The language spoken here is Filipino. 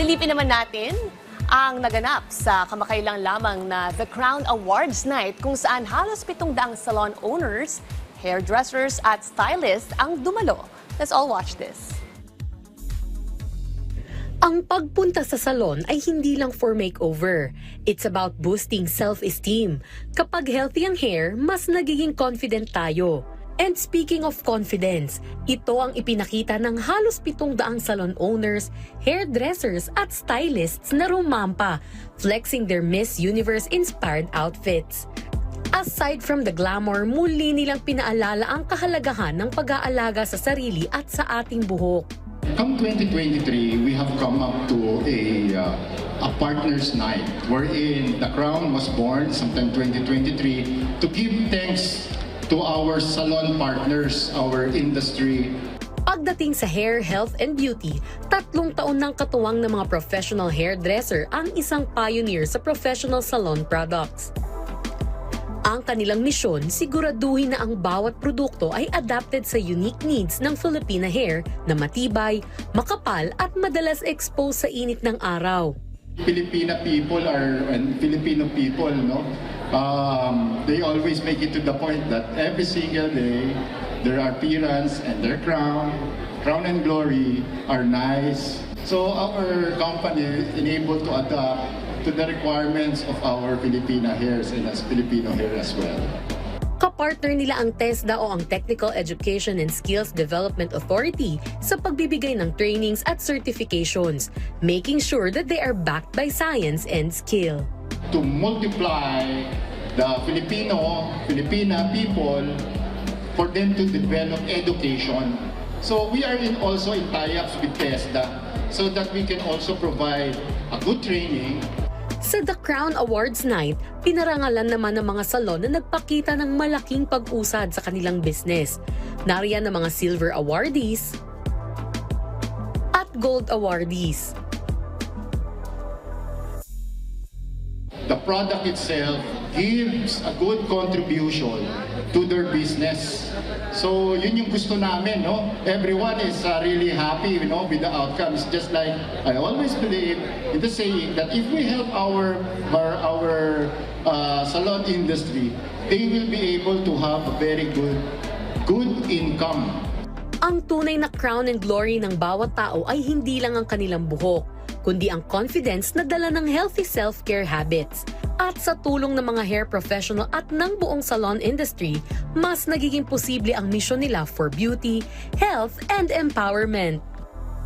Silipin naman natin ang naganap sa kamakailang lamang na The Crown Awards Night kung saan halos pitong daang salon owners, hairdressers at stylists ang dumalo. Let's all watch this. Ang pagpunta sa salon ay hindi lang for makeover. It's about boosting self-esteem. Kapag healthy ang hair, mas nagiging confident tayo. And speaking of confidence, ito ang ipinakita ng halos pitong daang salon owners, hairdressers at stylists na rumampa, flexing their Miss Universe-inspired outfits. Aside from the glamour, muli nilang pinaalala ang kahalagahan ng pag-aalaga sa sarili at sa ating buhok. Come 2023, we have come up to a uh, a partners night wherein the crown was born sometime 2023 to give thanks to our salon partners, our industry, Pagdating sa hair, health, and beauty, tatlong taon ng katuwang ng mga professional hairdresser ang isang pioneer sa professional salon products. Ang kanilang misyon, siguraduhin na ang bawat produkto ay adapted sa unique needs ng Filipina hair na matibay, makapal at madalas expose sa init ng araw. Filipina people are and Filipino people, no, um, they always make it to the point that every single day their appearance and their crown, crown and glory are nice. So our company is enabled to adapt to the requirements of our Filipina hairs and as Filipino hair as well. Kapartner nila ang TESDA o ang Technical Education and Skills Development Authority sa pagbibigay ng trainings at certifications, making sure that they are backed by science and skill. To multiply the Filipino, Filipina people for them to develop education. So we are in also in tie-ups with TESDA so that we can also provide a good training Sa The Crown Awards Night, pinarangalan naman ng mga salon na nagpakita ng malaking pag-usad sa kanilang business. Nariyan ang mga silver awardees at gold awardees. Product itself gives a good contribution to their business. So yun yung gusto namin, no? Everyone is uh, really happy, you know, with the outcome. It's just like I always believe in the saying that if we help our our, our uh, salon industry, they will be able to have a very good good income. Ang tunay na crown and glory ng bawat tao ay hindi lang ang kanilang buhok, kundi ang confidence na dala ng healthy self-care habits. At sa tulong ng mga hair professional at ng buong salon industry, mas nagiging posible ang misyon nila for beauty, health, and empowerment.